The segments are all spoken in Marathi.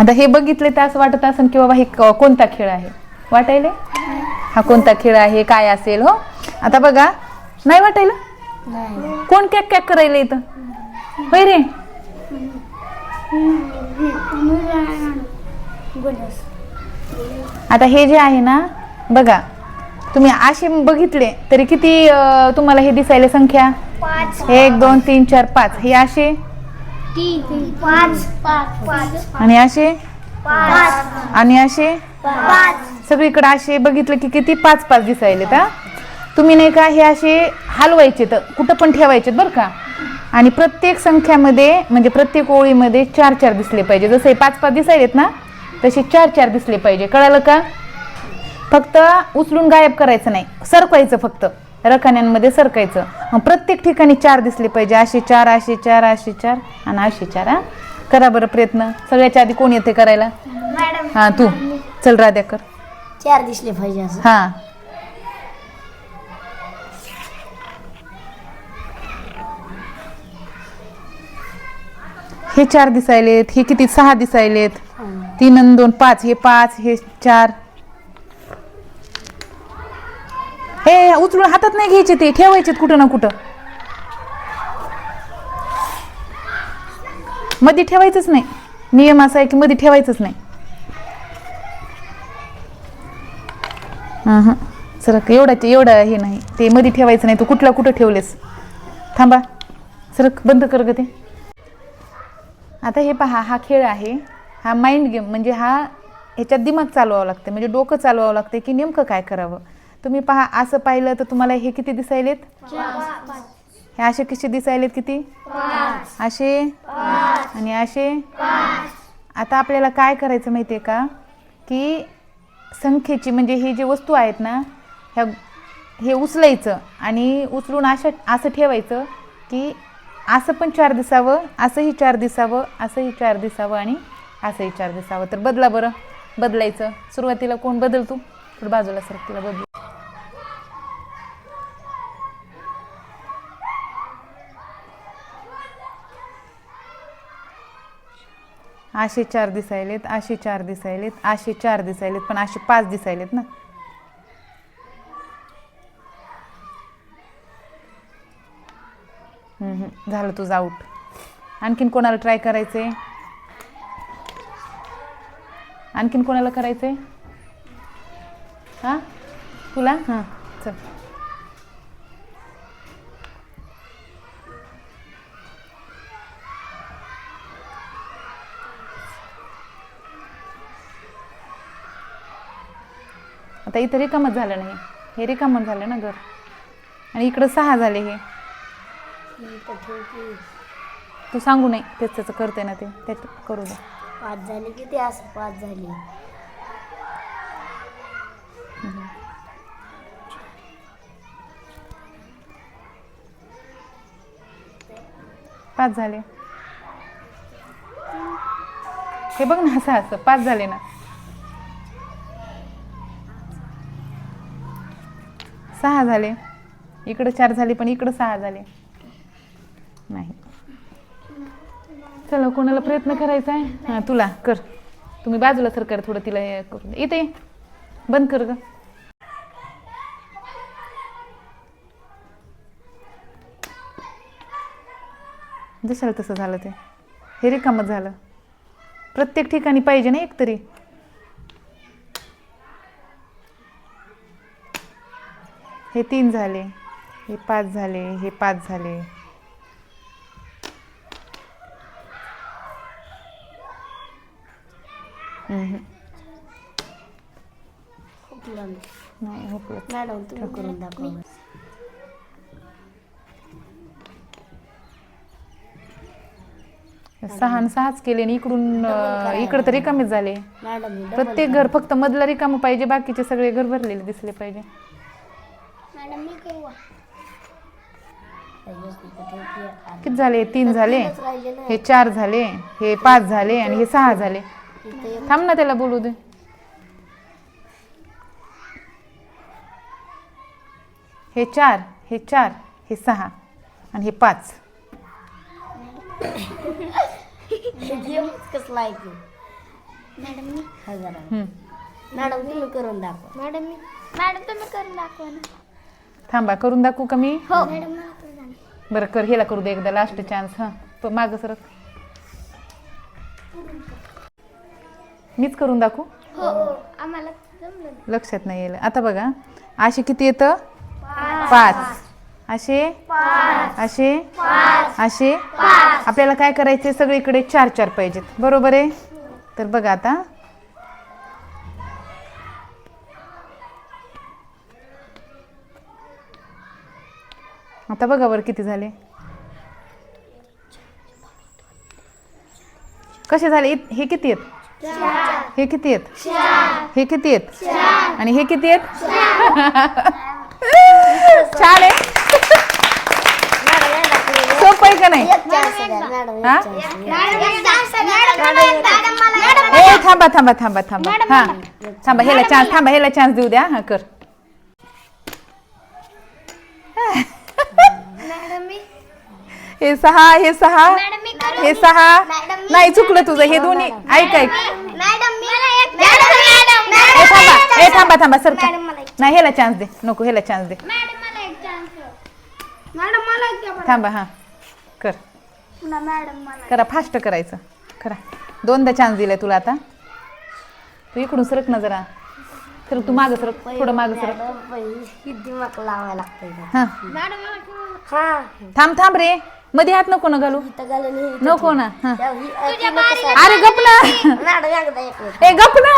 आता हे बघितले तर असं वाटत असेल की बाबा हे कोणता खेळ आहे? वाटायले? हा कोणता खेळ आहे? काय असेल हो? आता बघा. नाही वाटायला? कोण कॅक कॅक करायला इथं? होय रे. आता हे जे आहे ना बघा. तुम्ही असे बघितले तरी किती तुम्हाला हे दिसायले संख्या? एक दोन तीन चार पाच. हे असे? तीन पाच पाच आणि असे? पाच. आणि असे? पाच. सगळीकडे असे बघितलं की किती पाच पाच दिसायले का तुम्ही नाही का हे असे हलवायचे तर कुठं पण ठेवायचे बरं का? आणि प्रत्येक संख्यामध्ये म्हणजे प्रत्येक ओळीमध्ये चार चार दिसले पाहिजे. जसे पाच पाच दिसायलेत ना तसे चार चार दिसले पाहिजे. कळालं का? फक्त उचलून गायब करायचं नाही. सरकवायचं फक्त. रखान्यांमध्ये सरकायचं. प्रत्येक ठिकाणी चार दिसले पाहिजे. असे चार असे चार असे चार आणि असे चार हा? करा बरं प्रयत्न. सगळ्याच्या आधी कोण येते करायला? मॅडम. हां तू. चल राध्या कर. चार दिसले पाहिजे असं. हा. हे चार दिसायलेत हे किती? सहा दिसायलेत. तीन आणि दोन पाच. हे पाच हे चार. घ्या उचलून हातात नाही घ्यायचे ते ठेवायचे कुठं ना कुठं. मध्ये ठेवायचंच नाही. नियम असा आहे की मध्ये ठेवायचंच नाही. हां सरक एवढा एवढं हे नाही. ते मध्ये ठेवायचं नाही तू कुठला कुठं ठेवलेस? थांबा. सरक बंद कर ग ते. आता हे पहा हा खेळ आहे. हा माइंड गेम म्हणजे हा ह्याच्यात दिमाग चालवावं लागते. म्हणजे डोकं चालवावं लागते की नेमकं काय करावं? तुम्ही पहा असं पाहिलं तर तुम्हाला हे किती दिसायलेत? हे असे कसे दिसायलेत किती? असे? आणि असे? आता आपल्याला काय करायचं माहिती आहे का? की संख्येची म्हणजे हे जे वस्तू आहेत ना ह्या हे उचलायचं आणि उचलून अशा असं ठेवायचं की असं पण चार दिसावं असंही चार दिसावं असंही चार दिसावं आणि असंही चार दिसावं. तर बदला बरं. बदलायचं. सुरुवातीला कोण बदल तू बाजूला सर तिला बदल. असे चार दिसायलेत असे चार दिसायलेत असे चार दिसायलेत पण असे पाच दिसायलेत ना. झालं तुझं आऊट आणखीन कोणाला ट्राय करायचंय? आणखीन कोणाला करायचंय? हा? तुला? हां चल आता इथं रिकामच झालं नाही. हे रिकामच झालं ना घर. आणि इकडं सहा झाले हे. तू सांगू नये तेच त्याचं करते ना ते. त्यात करू दे. पाच झाले किती असं पाच झाले. पाच झाले. हे बघ ना असं असं. पाच झाले ना. सहा झाले. इकडं चार झाले पण इकडं सहा झाले. नाही. चला कोणाला प्रयत्न करायचा आहे? हां तुला कर. तुम्ही बाजूला सर कर थोडं तिला हे करू दे. इथे बंद कर ग. जशाला तसं झालं ते. हे रिकामत झालं. प्रत्येक ठिकाणी पाहिजे ना एक हे तीन झाले. हे पाच झाले. हे पाच झाले. नाही. हुकलं मॅडम तुम्ही करून दाखवा. सहा आणि सहाच केले आणि इकडून इकडं तर रिकामेच झाले. प्रत्येक घर फक्त मधला रिकामं पाहिजे बाकीचे सगळे घर भरलेले दिसले पाहिजे. मॅडम मी केव्हा? किती झाले? तीन झाले? हे चार झाले हे पाच झाले आणि हे सहा झाले. थांब ना त्याला बोलू दे. हे चार हे चार हे सहा आणि हे पाच. कसला मॅडम मी हजार. मॅडम तुम्ही करून दाखवा. मॅडम मी मॅडम तुम्ही करून दाखवा ना. थांबा करून दाखवू का मी? हो. बरं कर हेला करू दे एकदा लास्ट चान्स हां. तो मागं सरक. मीच करून दाखवू? हो आम्हाला जमलं नाही. लक्षात नाही येईल आता बघा असे किती येतं? पाच. असे? असे? असे? आपल्याला काय करायचे सगळीकडे चार चार पाहिजेत. बरोबर आहे? तर बघा आता आता बघा बरं किती झाले. कसे झाले? हे किती आहेत? हे किती आहेत? हे किती आहेत? आणि हे किती आहेत? छान आहे. सोपं आहे का नाही? हा? थांबा थांबा थांबा थांबा. हा थांबा ह्याला चान्स थांबा ह्याला चान्स देऊ द्या. हा कर मॅडम मी हे सहा हे सहा मॅडम मी करू हे सहा मॅडम, मी- नाही चुकलं तुझं हे दोन्ही ऐक ऐक मॅडम मी मॅडम ए थांबा ए थांबा थांबा सर मॅडम मला एक नाही ह्याला चान्स दे नको ह्याला चान्स दे मॅडम मला एक चान्स मॅडम मला एक द्या थांबा हा कर पुन्हा मॅडम मला करा फास्ट करायचं करा दोनदा चान्स दिलाय तुला आता तू इकडून सरक ना जरा सरक तू मागं सरक थोडं मागं सरक दिमाग लावायला लागतंय हा मॅडम हा थांब थांब रे मध्ये हात नको ना घालू. नको ना हा. ती. अरे गप ना. ए गप ना.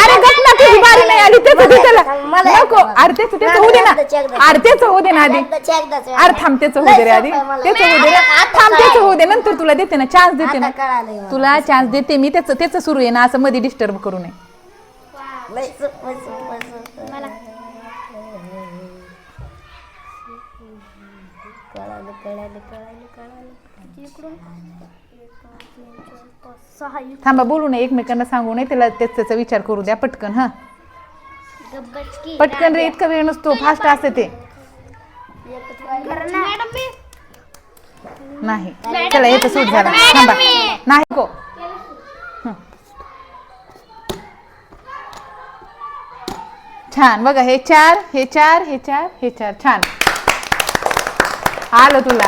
अरे गप ना तुझी बारी नाही आली. तेच दे त्याला मला नको. अरे तेच तेच होऊ दे ना. अरे तेच होऊ दे ना आधी. अरे थांब तेच होऊ दे रे आधी. तेच होऊ दे रे. आता थांब? तेच होऊ दे. नंतर तुला देते ना चान्स देते ना. तुला चान्स देते. मी त्याचं त्याचं सुरू आहे ना असं मध्ये डिस्टर्ब करू नये लय सोपं, सोपं, सोपं. कळालं, कळालं, कळालं. इकडून सहा इकडून. थांबा बोलू नये. एकमेकांना सांगू नये. त्याला त्याच त्याचा विचार करू द्या. पटकन हा. गब्बचकी. पटकन रे इतका वेळ नसतो. फास्ट असते ते. मॅडम मी नाही. चला येतं सूट झाला. थांबा. नाही को छान. बघा हे चार हे चार हे चार हे चार. छान. आलं तुला